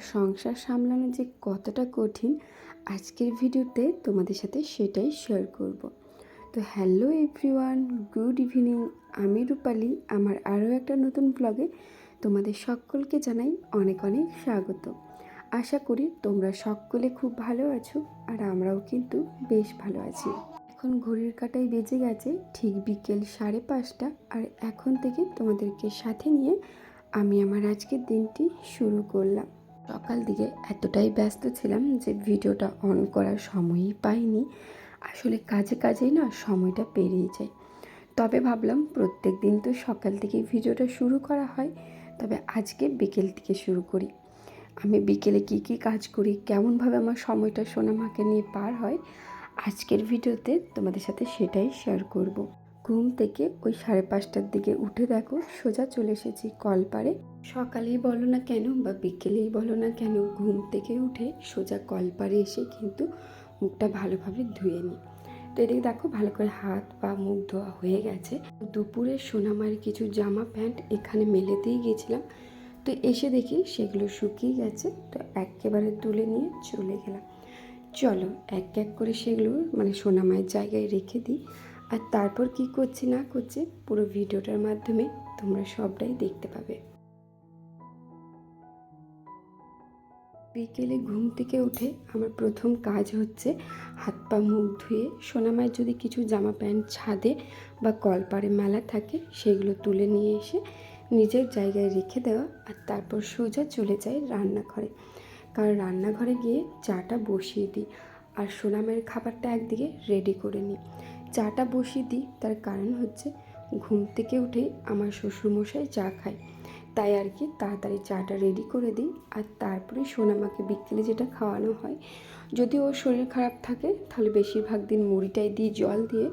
সংসার সামলানো যে কতটা কঠিন, আজকের ভিডিওতে তোমাদের সাথে সেটাই শেয়ার করব। তো হ্যালো এভরিওয়ান গুড ইভিনিং আমি রূপালি, আমার আরও একটা নতুন ব্লগে তোমাদের সকলকে জানাই অনেক অনেক স্বাগত। আশা করি তোমরা সকলে খুব ভালো আছো আর আমরাও কিন্তু বেশ ভালো আছি। এখন ঘড়ির কাটাই বেজে গেছে, ঠিক বিকেল সাড়ে পাঁচটা আর এখন থেকে তোমাদেরকে সাথে নিয়ে আমি আমার আজকের দিনটি শুরু করলাম। সকাল দিকে এতটাই ব্যস্ত ছিলাম যে ভিডিওটা অন করার সময়ই পাইনি। আসলে কাজে কাজেই না সময়টা পেরিয়ে যায়। তবে ভাবলাম প্রত্যেক দিন তো সকাল থেকেই ভিডিওটা শুরু করা হয়। তবে আজকে বিকেল থেকে শুরু করি। আমি বিকেলে কি কি কাজ করি, কেমনভাবে আমার সময়টা সোনামাকে নিয়ে পার হয়, আজকের ভিডিওতে তোমাদের সাথে সেটাই শেয়ার করব। ঘুম থেকে ওই সাড়ে পাঁচটার দিকে উঠে দেখো, সোজা চলে এসেছি কলপারে সকালেই বলো না কেন বা বিকেলেই বলো না কেন, ঘুম থেকে উঠে সোজা কলপারে এসে কিন্তু মুখটা ভালোভাবে ধুয়ে নিই। তো এদিকে দেখো ভালো করে হাত পা মুখ ধোয়া হয়ে গেছে। দুপুরে সোনামার কিছু জামা প্যান্ট এখানে মেলেতেই গেছিলাম তো এসে দেখি সেগুলো শুকিয়ে গেছে, তো একেবারে তুলে নিয়ে চলে গেলাম। চলো এক এক করে সেগুলো মানে সোনামায়ের জায়গায় রেখে দিই। আর তারপর কি করছি না করছি পুরো ভিডিওটার মাধ্যমে তোমরা সবটাই দেখতে পাবে। বিকেলে ঘুম থেকে উঠে আমার প্রথম কাজ হচ্ছে হাত পা মুখ ধুয়ে সোনামায়ের যদি কিছু জামা প্যান্ট, ছাদে বা কলপারে মেলা থাকে সেগুলো তুলে নিয়ে এসে নিজের জায়গায় রেখে দেওয়া আর তারপর সোজা চলে যাই রান্নাঘরে। কারণ রান্নাঘরে গিয়ে চাটা বসিয়ে দিই আর সোনামের খাবারটা একদিকে রেডি করে নিই। চাটা বসিয়ে দিই, তার কারণ হচ্ছে ঘুম থেকে উঠেই আমার শ্বশুরমশাই চা খায়। তাই আর কি তাড়াতাড়ি চাটা রেডি করে দিই আর তারপরে সোনামাকে বিকেলে যেটা খাওয়ানো হয়, যদি ওর শরীর খারাপ থাকে তাহলে বেশিরভাগ দিন মুড়িটাই দিই, জল দিয়ে।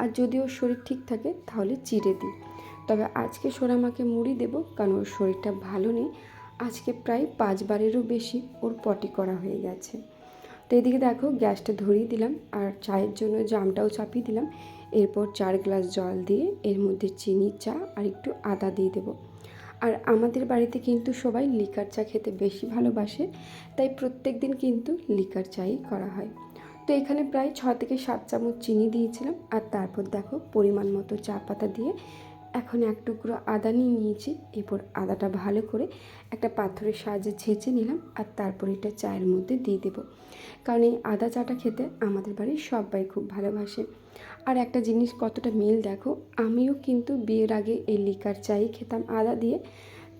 আর যদি ওর শরীর ঠিক থাকে তাহলে চিড়ে দিই। তবে আজকে সোনামাকে মুড়ি দেবো কারণ ওর শরীরটা ভালো নেই। আজকে প্রায় পাঁচবারেরও বেশি ওর পটি করা হয়ে গেছে। তো এদিকে দেখো গ্যাসটা ধরিয়ে দিলাম আর চায়ের জন্য জামটাও চাপিয়ে দিলাম। এরপর চার গ্লাস জল দিয়ে এর মধ্যে চিনি, চা আর একটু আদা দিয়ে দেবো। আর আমাদের বাড়িতে কিন্তু সবাই লিকার চা খেতে বেশি ভালোবাসে, তাই প্রত্যেক দিন কিন্তু লিকার চাই করা হয়। তো এখানে প্রায় ছ থেকে সাত চামচ চিনি দিয়েছিলাম আর তারপর দেখো পরিমাণ মতো চা পাতা দিয়ে এখন এক টুকরো আদা নিয়ে নিয়েছি। এরপর আদাটা ভালো করে একটা পাথরের সাহায্যে ছেঁচে নিলাম আর তারপর এটা চায়ের মধ্যে দিয়ে দেবো। কারণ এই আদা চাটা খেতে আমাদের বাড়ির সবাই খুব ভালোবাসে। আর একটা জিনিস কতটা মিল দেখো, আমিও কিন্তু বিয়ের আগে এই লিকার চাই খেতাম আদা দিয়ে।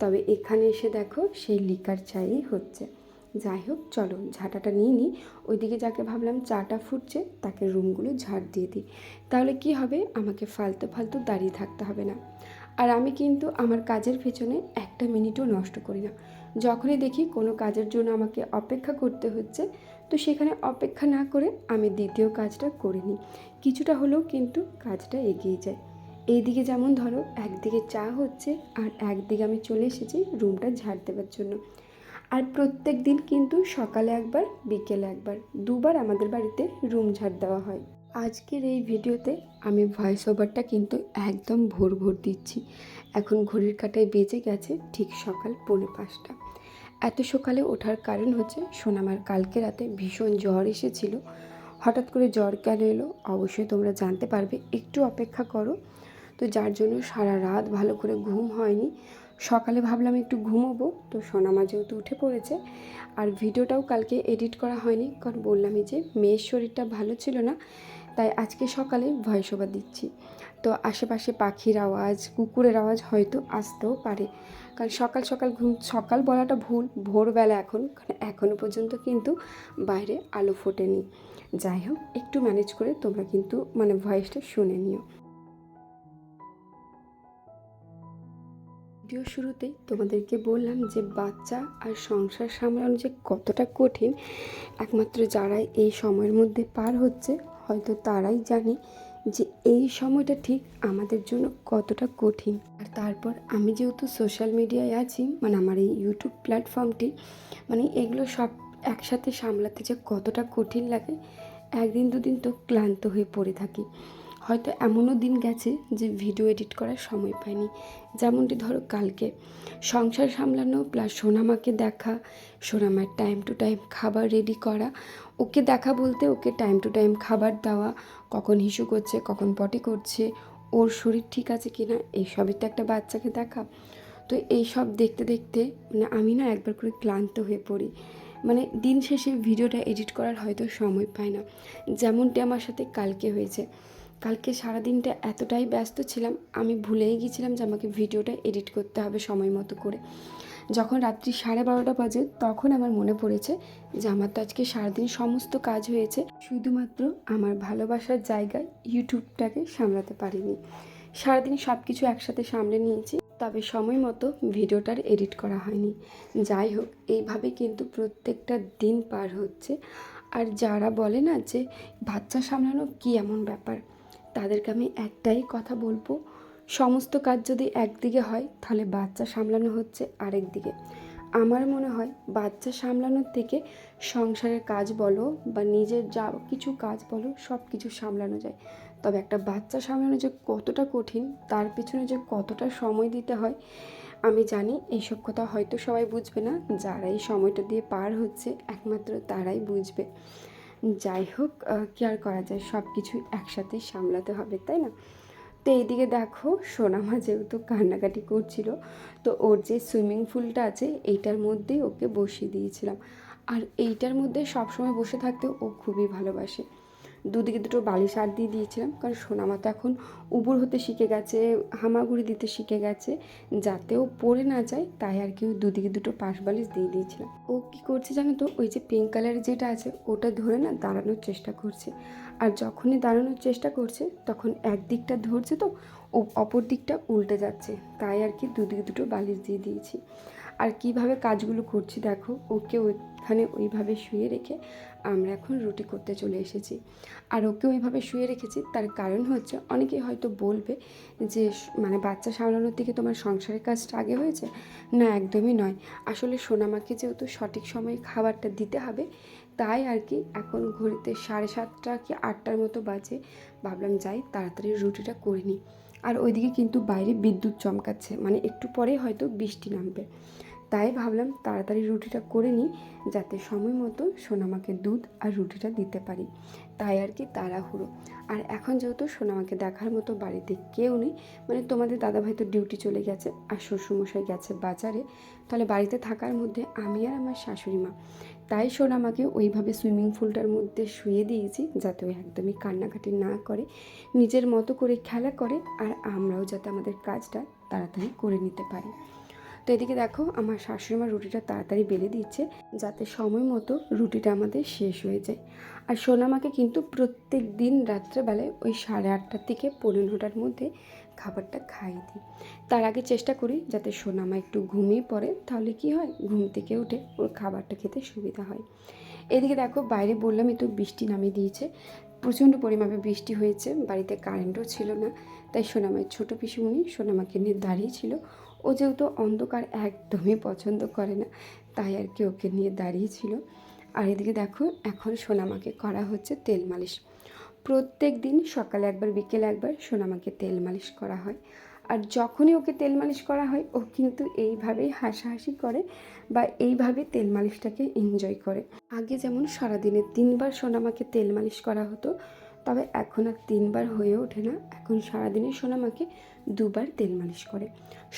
তবে এখানে এসে দেখো সেই লিকার চাই হচ্ছে। যাই হোক, চলো ঝাঁটাটা নিয়ে নিই। ওইদিকে যাকে ভাবলাম চাটা ফুটছে, তাকে রুমগুলো ঝাড় দিয়ে দিই। তাহলে কি হবে? আমাকে ফালতু ফালতু দাঁড়িয়ে থাকতে হবে না। আর আমি কিন্তু আমার কাজের পেছনে একটা মিনিটও নষ্ট করি না। যখনই দেখি কোনো কাজের জন্য আমাকে অপেক্ষা করতে হচ্ছে, তো সেখানে অপেক্ষা না করে আমি দ্বিতীয় কাজটা করে নিই। কিছুটা হলেও কিন্তু কাজটা এগিয়ে যায়। এইদিকে যেমন ধরো, একদিকে চা হচ্ছে আর একদিকে আমি চলে এসেছি রুমটা ঝাড় দেওয়ার জন্য। আর প্রত্যেক দিন কিন্তু সকালে একবার, বিকেলে একবার, দুবার আমাদের বাড়িতে রুম ঝাড় দেওয়া হয়। আজকের এই ভিডিওতে আমি ভয়েস ওভারটা কিন্তু একদম ভোর ভোর দিচ্ছি। এখন ঘড়ির কাটায় বেজে গেছে ঠিক সকাল পৌনে পাঁচটা। এত সকালে ওঠার কারণ হচ্ছে, সোনামার কালকে রাতে ভীষণ জ্বর এসেছিল। হঠাৎ করে জ্বর কেন এলো অবশ্যই তোমরা জানতে পারবে। একটু অপেক্ষা করো। তো যার জন্য সারা রাত ভালো করে ঘুম হয়নি। সকালে ভাবলাম একটু ঘুমোবো, তো সোনা সোনামা যেহেতু উঠে পড়েছে, আর ভিডিওটাও কালকে এডিট করা হয়নি, কারণ বললামই যে মেয়ের শরীরটা ভালো ছিল না, তাই আজকে সকালে ভয়েস ওভার দিচ্ছি। তো আশেপাশে পাখির আওয়াজ, কুকুরের আওয়াজ হয়তো আসতেও পারে, কারণ সকাল সকাল ঘুম, সকাল বলাটা ভুল, ভোরবেলা এখন, কারণ এখনও পর্যন্ত কিন্তু বাইরে আলো ফোটেনি। যাই হোক, একটু ম্যানেজ করে তোমরা কিন্তু মানে ভয়েসটা শুনে নিও। ভিডিও শুরুতে তোমাদেরকে বললাম যে বাচ্চা আর সংসার সামলানো যে কতটা কঠিন, একমাত্র যারা এই সময়ের মধ্যে পার হচ্ছে, হয়তো তারাই জানে যে এই সময়টা ঠিক আমাদের জন্য কতটা কঠিন। আর তারপর আমি যেহেতু সোশ্যাল মিডিয়ায় আছি মানে আমার এই ইউটিউব প্ল্যাটফর্মটি মানে এগুলো সব একসাথে সামলাতে যে কতটা কঠিন লাগে, একদিন দুদিন তো ক্লান্ত হয়ে পড়ে থাকি। হয়তো এমনও দিন গেছে যে ভিডিও এডিট করার সময় পাইনি। যেমনটি ধরো কালকে। সংসার সামলানো প্লাস সোনামাকে দেখা, সোনামার টাইম টু টাইম খাবার রেডি করা, ওকে দেখা বলতে ওকে টাইম টু টাইম খাবার দেওয়া, কখন হিসু করছে, কখন পটি করছে, ওর শরীর ঠিক আছে কি না এইসবই তো একটা বাচ্চাকে দেখা। তো এই সব দেখতে দেখতে মানে আমি না একবার করে ক্লান্ত হয়ে পড়ি। মানে দিন শেষে ভিডিওটা এডিট করার হয়তো সময় পায় না। যেমনটি আমার সাথে কালকে হয়েছে। কালকে সারাদিনটা এতটাই ব্যস্ত ছিলাম, আমি ভুলেই গিয়েছিলাম যে আমাকে ভিডিওটা এডিট করতে হবে সময় মতো করে। যখন রাত্রি সাড়ে বারোটা বাজে, তখন আমার মনে পড়েছে যে আমার তো আজকে সারাদিন সমস্ত কাজ হয়েছে, শুধুমাত্র আমার ভালোবাসার জায়গায় ইউটিউবটাকে সামলাতে পারিনি। সারাদিন সব কিছু একসাথে সামলে নিয়েছি, তবে সময় মতো ভিডিওটার এডিট করা হয়নি। যাই হোক, এইভাবে কিন্তু প্রত্যেকটা দিন পার হচ্ছে। আর যারা বলে না যে বাচ্চা সামলানো কী এমন ব্যাপার তাদেরকে আমি একটাই কথা বলব, সমস্ত কাজ যদি একদিকে হয়, তাহলে বাচ্চা সামলানো হচ্ছে আরেক দিকে। আমার মনে হয় বাচ্চা সামলানোর থেকে সংসারের কাজ বলো বা নিজের যা কিছু কাজ বলো, সব কিছু সামলানো যায়। তবে একটা বাচ্চা সামলানো যে কতটা কঠিন, তার পিছনে যে কতটা সময় দিতে হয়, আমি জানি এইসব কথা হয়তো সবাই বুঝবে না। যারা এই সময়টা দিয়ে পার হচ্ছে, একমাত্র তারাই বুঝবে। যাই হোক কী আর করা যায়? সব কিছু একসাথে সামলাতে হবে, তাই না? তো এইদিকে দেখো সোনামা যেহেতু কান্নাকাটি করছিল, তো ওর যে সুইমিং পুলটা আছে, এইটার মধ্যেই ওকে বসিয়ে দিয়েছিলাম। আর এইটার মধ্যে সবসময় বসে থাকতে ও খুবই ভালোবাসে। দুদিকে দুটো বালিশ আর দিয়ে দিয়েছিলাম, কারণ সোনামা তো এখন উবুর হতে শিখে গেছে, হামাগুড়ি দিতে শিখে গেছে, যাতে ও পড়ে না যায়, তাই আর কি দুদিকে দুটো পাশ বালিশ দিয়ে দিয়েছিলাম। ও কী করছে জানো তো, ওই যে পিঙ্ক কালারের যেটা আছে, ওটা ধরে না দাঁড়ানোর চেষ্টা করছে। আর যখনই দাঁড়ানোর চেষ্টা করছে, তখন এক দিকটা ধরছে তো, ও অপর দিকটা উল্টে যাচ্ছে, তাই আর কি দুদিকে দুটো বালিশ দিয়ে দিয়েছি। আর কীভাবে কাজগুলো করছি দেখো, ওকে ওইখানে ওইভাবে শুয়ে রেখে আমরা এখন রুটি করতে চলে এসেছি। আর ওকে ওইভাবে শুয়ে রেখেছি। তার কারণ হচ্ছে অনেকেই হয়তো বলবে যে মানে বাচ্চা সামলানোর থেকে তোমার সংসারের কাজটা আগে হয়েছে? না, একদমই নয়। আসলে সোনামাকে যেহেতু সঠিক সময়ে খাবারটা দিতে হবে, তাই আর কি এখন ঘড়িতে সাড়ে সাতটা কি আটটার মতো বাজে। ভাবলাম যাই, তাড়াতাড়ি রুটিটা করে নিই। আর ওইদিকে কিন্তু বাইরে বিদ্যুৎ চমকাচ্ছে। মানে একটু পরে হয়তো বৃষ্টি নামবে। তাই ভাবলাম তাড়াতাড়ি রুটিটা করে নিই, যাতে সময় মতো সোনামাকে দুধ আর রুটিটা দিতে পারি। তাই আর কি তাড়াহুড়ো। আর এখন যেহেতু সোনামাকে দেখার মতো বাড়িতে কেউ নেই মানে তোমাদের দাদাভাই তো ডিউটি চলে গেছে আর শ্বশুরমশাই গেছে বাজারে, তাহলে বাড়িতে থাকার মধ্যে আমি আর আমার শাশুড়ি মা। তাই সোনামাকে ওইভাবে সুইমিং পুলটার মধ্যে শুয়ে দিয়েছি, যাতে ও একদমই কান্নাকাটি না করে, নিজের মতো করে খেলা করে, আর আমরাও যাতে আমাদের কাজটা তাড়াতাড়ি করে নিতে পারি। তো এদিকে দেখো, আমার শাশুড়ি মা রুটিটা তাড়াতাড়ি বেলে দিচ্ছে যাতে সময় মতো রুটিটা আমাদের শেষ হয়ে যায়। আর সোনামাকে কিন্তু প্রত্যেক দিন রাত্রেবেলায় ওই সাড়ে আটটার থেকে পনেরো নটার মধ্যে খাবারটা খাইয়ে দিই। তার আগে চেষ্টা করি যাতে সোনামা একটু ঘুমিয়ে পড়ে, তাহলে কি হয়? ঘুম থেকে উঠে ওর খাবারটা খেতে সুবিধা হয়। এদিকে দেখো, বাইরে বললামই তো বৃষ্টি নামিয়ে দিয়েছে। প্রচণ্ড পরিমাণে বৃষ্টি হয়েছে, বাড়িতে কারেন্টও ছিল না। তাই সোনামায়ের ছোটো পিসুমণি সোনামাকে নিয়ে দাঁড়িয়েছিল ও যেহেতু অন্ধকার একদমই পছন্দ করে না, তাই আর কি ওকে নিয়ে দাঁড়িয়েছিল আর এদিকে দেখো, এখন সোনামাকে করা হচ্ছে তেল মালিশ। প্রত্যেক দিন সকালে একবার, বিকেলে একবার সোনামাকে তেল মালিশ করা হয়। আর যখনই ওকে তেল মালিশ করা হয়, ও কিন্তু এইভাবেই হাসাহাসি করে বা এইভাবে তেল মালিশটাকে এনজয় করে। আগে যেমন সারাদিনে তিনবার সোনামাকে তেল মালিশ করা হতো, তবে এখন আর তিনবার হয়ে ওঠে না। এখন সারাদিনে সোনামাকে দুবার তেল মালিশ করে।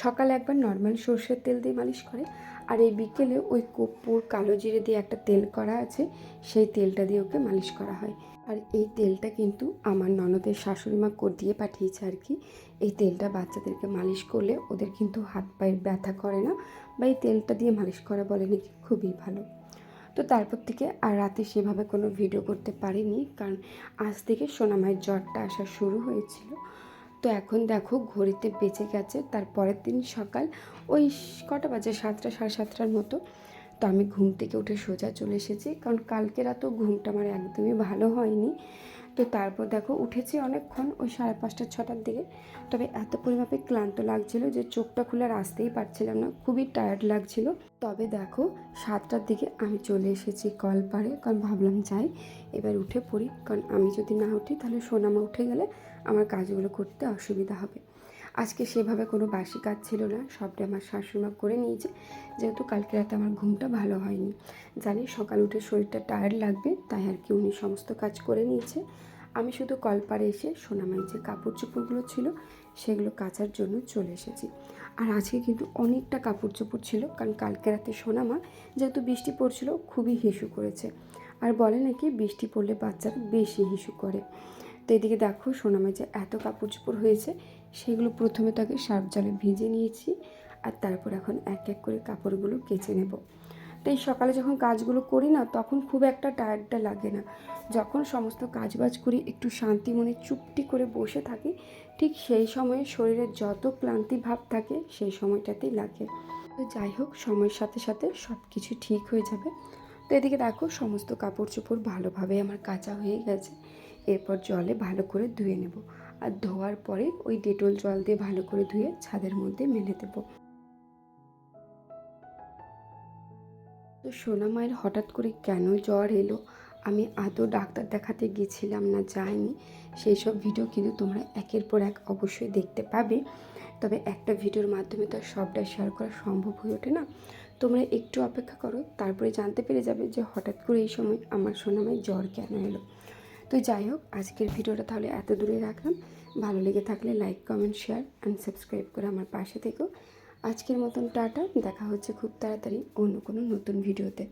সকালে একবার নর্মাল সর্ষের তেল দিয়ে মালিশ করে আর এই বিকেলে ওই কর্পূর, কালো জিরে দিয়ে একটা তেল করা আছে, সেই তেলটা দিয়ে ওকে মালিশ করা হয়। আর এই তেলটা কিন্তু আমার ননদের শাশুড়ি মা দিয়ে পাঠিয়েছে আর কি। এই তেলটা বাচ্চাদেরকে মালিশ করলে ওদের কিন্তু হাত পায়ের ব্যথা করে না বা এই তেলটা দিয়ে মালিশ করা বলে নাকি খুবই ভালো। তো তারপর থেকে আর রাতে সেভাবে কোনো ভিডিও করতে পারিনি কারণ আজ থেকে সোনামায়ের জ্বরটা আসা শুরু হয়েছিল। তো এখন দেখো ঘড়িতে বেঁচে গেছে, তার পরের দিন সকাল ওই কটা বাজে, সাতটা, সাড়ে সাতটার মতো। তো আমি ঘুম থেকে উঠে সোজা চলে এসেছি, কারণ কালকে রাতেও ঘুমটা আমার একদমই ভালো হয়নি। তো তারপর দেখো উঠেছি অনেকক্ষণ ওই সাড়ে পাঁচটা, ছটার দিকে। তবে এত পরিমাপে ক্লান্ত লাগছিল যে চোখটা খুলে আসতেই পারছিলাম না, খুবই টায়ার্ড লাগছিল। তবে দেখো সাতটার দিকে আমি চলে এসেছি কল পাড়ে, কারণ ভাবলাম যাই, এবার উঠে পড়ি। কারণ আমি যদি না উঠি তাহলে সোনামা উঠে গেলে আমার কাজগুলো করতে অসুবিধা হবে। আজকে সেভাবে কোনো বাসি কাজ ছিল না। সবটা আমার শাশুড়িমা করে নিয়েছে। যেহেতু কালকে রাতে আমার ঘুমটা ভালো হয়নি। জানি সকাল উঠে শরীরটা টায়ার্ড লাগবে, তাই আর কি উনি সমস্ত কাজ করে নিয়েছে। আমি শুধু কলপারে এসে সোনামাই যে কাপড় চোপড়গুলো ছিল, সেগুলো কাচার জন্য চলে এসেছি। আর আজকে কিন্তু অনেকটা কাপড় চোপড় ছিল, কারণ কালকে রাতে সোনামা যেহেতু বৃষ্টি পড়ছিল, খুবই হিসু করেছে। আর বলে নাকি বৃষ্টি পড়লে বাচ্চারা বেশি হিসু করে। তো এদিকে দেখো সোনামায় যে এত কাপড় চোপড় হয়েছে, সেগুলো প্রথমে তাকে সার্ফ জলে ভিজে নিয়েছি আর তারপর এখন এক এক করে কাপড়গুলো কেচে নেব। তো এই সকালে যখন কাজগুলো করি না, তখন খুব একটা টায়ার্ডটা লাগে না। যখন সমস্ত কাজবাজ করি, একটু শান্তি মনে চুপটি করে বসে থাকি, ঠিক সেই সময়ে শরীরের যত ক্লান্তি ভাব থাকে, সেই সময়টাতেই লাগে। তো যাই হোক, সময়ের সাথে সাথে সব কিছু ঠিক হয়ে যাবে। তো এদিকে দেখো সমস্ত কাপড় চোপড় ভালোভাবে আমার কাঁচা হয়ে গেছে। এরপর জলে ভালো করে ধুয়ে নেব। আর ধোয়ার পরে ওই ডেটল জল দিয়ে ভালো করে ধুয়ে ছাদের মধ্যে মেলে দেবো। তো সোনা মায়ের হঠাৎ করে কেন জ্বর এলো? আমি আদৌ ডাক্তার দেখাতে গেছিলাম না, যাইনি। সেই সব ভিডিও কিন্তু তোমরা একের পর এক অবশ্যই দেখতে পাবে। তবে একটা ভিডিওর মাধ্যমে তো সবটা শেয়ার করা সম্ভব হয়ে ওঠে না। তোমরা একটু অপেক্ষা করো, তারপরে জানতে পেরে যাবে যে হঠাৎ করে এই সময় আমার সোনামায় জ্বর কেন এলো। তো যাই হোক, আজকের ভিডিওটা তাহলে এত দূরে রাখলাম। ভালো লেগে থাকলে like, comment, share and subscribe করে আমার পাশে থেকেও আজকের মতন টাটা, দেখা হচ্ছে খুব তাড়াতাড়ি অন্য কোনো নতুন ভিডিওতে।